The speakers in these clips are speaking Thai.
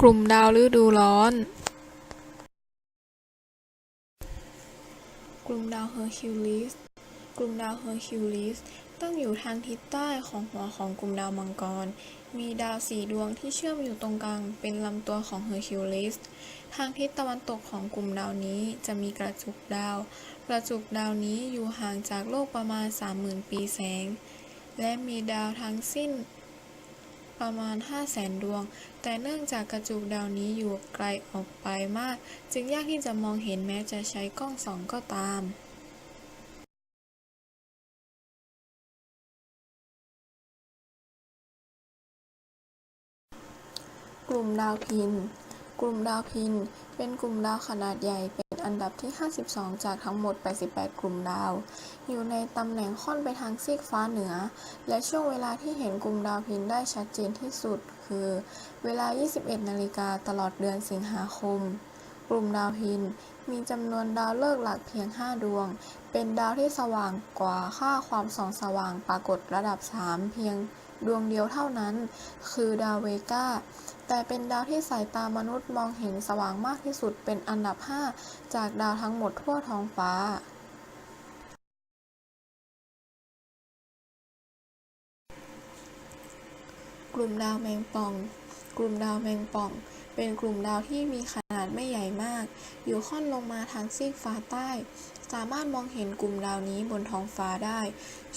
กลุ่มดาวฤดูร้อน กลุ่มดาวเฮอร์คิวลิส กลุ่มดาวเฮอร์คิวลิสตั้งอยู่ทางทิศใต้ของหัวของกลุ่มดาวมังกร มีดาวสีดวงที่เชื่อมอยู่ตรงกลางเป็นลำตัวของเฮอร์คิวลิส ทางทิศตะวันตกของกลุ่มดาวนี้จะมีกระจุกดาว กระจุกดาวนี้อยู่ห่างจากโลกประมาณ 30,000 ปีแสง และมีดาวทั้งสิ้น ประมาณ 5 0 0แสนดวง แต่เนื่องจากกระจุกดาวนี้อยู่ไกลออกไปมาก จึงยากที่จะมองเห็นแม้จะใช้กล้องส่องก็ตามกลุ่มดาวพิน กลุ่มดาวพิน เป็นกลุ่มดาวขนาดใหญ่เป็นอันดับที่ 52 จากทั้งหมด 88 กลุ่มดาว อยู่ในตำแหน่งค่อนไปทางซีกฟ้าเหนือ และช่วงเวลาที่เห็นกลุ่มดาวพินได้ชัดเจนที่สุด คือ เวลา 21 นาฬิกาตลอดเดือนสิงหาคม กลุ่มดาวพิน มีจำนวนดาวฤกษ์หลักเพียง 5 ดวง เป็นดาวที่สว่างกว่าค่าความส่องสว่างปรากฏระดับ 3 เพียง ดวงเดียวเท่านั้น คือดาวเวก้าแต่เป็นดาวที่สายตามนุษย์มองเห็นสว่างมากที่สุดเป็นอันดับ 5 จากดาวทั้งหมดทั่วท้องฟ้ากลุ่มดาวแมงป่อง กลุ่มดาวแมงป่อง เป็นกลุ่มดาวที่มีขนา ดไม่ใหญ่มาก อยู่ค่อนลงมาทางซีกฟ้าใต้ สามารถมองเห็นกลุ่มดาวนี้บนท้องฟ้าได้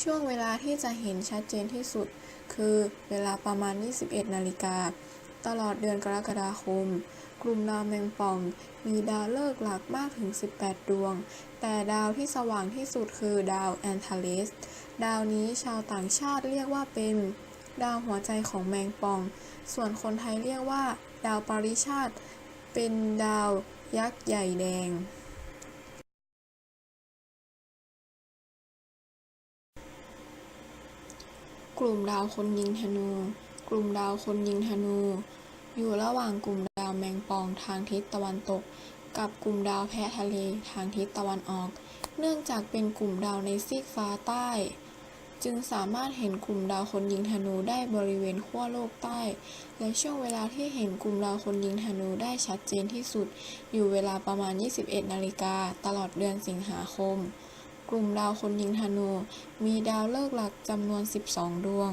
ช่วงเวลาที่จะเห็นชัดเจนที่สุด คือเวลาประมาณ 21 นาฬิกา ตลอดเดือนกรกฎาคม กลุ่มดาวแมงป่อง มีดาวฤกษ์หลักมากถึง 18 ดวง แต่ดาวที่สว่างที่สุดคือดาวแอนทาเลส ดาวนี้ชาวต่างชาติเรียกว่าเป็นดาวหัวใจของแมงป่อง ส่วนคนไทยเรียกว่า ดาวปริชาติ เป็นดาวยักษ์ใหญ่แดง กลุ่มดาวคนยิงธนู กลุ่มดาวคนยิงธนู อยู่ระหว่างกลุ่มดาวแมงป่องทางทิศตะวันตก กับกลุ่มดาวแพะทะเลทางทิศตะวันออก เนื่องจากเป็นกลุ่มดาวในซีกฟ้าใต้ จึงสามารถเห็นกลุ่มดาวคนยิงธนูได้บริเวณขั้วโลกใต้ และช่วงเวลาที่เห็นกลุ่มดาวคนยิงธนูได้ชัดเจนที่สุด อยู่เวลาประมาณ 21 นาฬิกาตลอดเดือนสิงหาคม กลุ่มดาวคนยิงธนู มีดาวฤกษ์หลักจำนวน 12 ดวง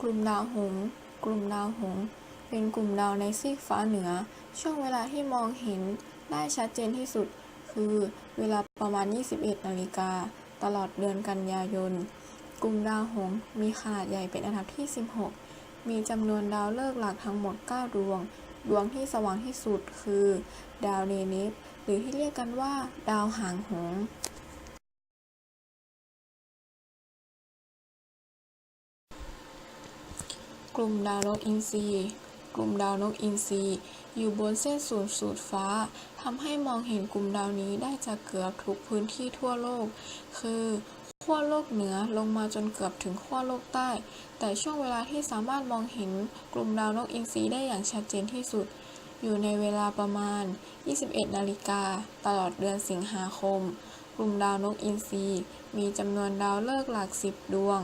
กลุ่มดาวหงส์กลุ่มดาวหงส์เป็นกลุ่มดาวในซีกฟ้าเหนือ ช่วงเวลาที่มองเห็นได้ชัดเจนที่สุด คือเวลาประมาณ 21 นาฬิกา ตลอดเดือนกันยายน กลุ่มดาวหงมีขนาดใหญ่เป็นอันดับที่ 16 มีจำนวนดาวฤกษ์หลักทั้งหมด 9 ดวง ดวงที่สว่างที่สุดคือ ดาวเนเนฟหรือที่เรียกกันว่า ดาวหางหงกลุ่มดาวนกอินทรีกลุ่มดาวนกอินทรี อยู่บนเส้นศูนย์สูตรฟ้าทำให้มองเห็นกลุ่มดาวนี้ได้จากเกือบทุกพื้นที่ทั่วโลก คือขั้วโลกเหนือลงมาจนเกือบถึงขั้วโลกใต้ แต่ช่วงเวลาที่สามารถมองเห็นกลุ่มดาวนกอินทรีได้อย่างชัดเจนที่สุด อยู่ในเวลาประมาณ 21 นาฬิกา ตลอดเดือนสิงหาคม กลุ่มดาวนกอินทรีมีจำนวนดาวฤกษ์หลัก10ดวง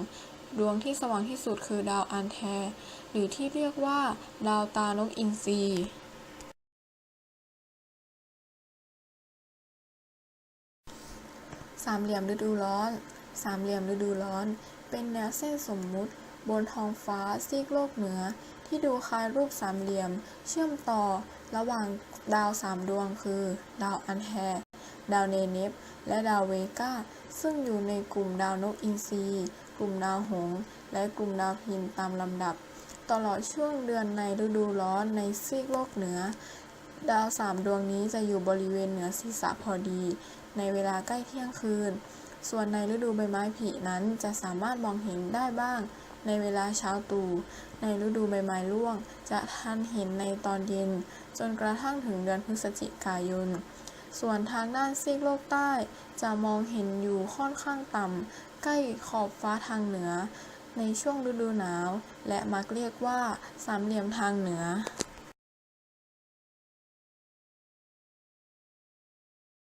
ดวงที่สว่างที่สุดคือดาวอันแท หรือที่เรียกว่า ดาวตานกอินทรี สามเหลี่ยมฤดูร้อน สามเหลี่ยมฤดูร้อน เป็นแนวเส้นสมมุติ บนท้องฟ้าซีกโลกเหนือ ที่ดูคล้ายรูปสามเหลี่ยม เชื่อมต่อระหว่างดาวสามดวงคือ ดาวอันแทดาวเนเนฟและดาวเวก้าซึ่งอยู่ในกลุ่มดาวนกอินทรีกลุ่มดาวหงส์และกลุ่มดาวพินตามลำดับ ตลอดช่วงเดือนในฤดูร้อนในซีกโลกเหนือ ดาวสามดวงนี้จะอยู่บริเวณเหนือศีรษะพอดี ในเวลาใกล้เที่ยงคืน ส่วนในฤดูใบไม้ผลินั้นจะสามารถมองเห็นได้บ้างในเวลาเช้าตรู่ ในฤดูใบไม้ร่วง จะทันเห็นในตอนเย็น จนกระทั่งถึงเดือนพฤศจิกายน ส่วนทางด้านซีกโลกใต้ จะมองเห็นอยู่ค่อนข้างต่ำ ใกล้ขอบฟ้าทางเหนือ ในช่วงฤดูหนาว และมักเรียกว่าสามเหลี่ยมทางเหนือ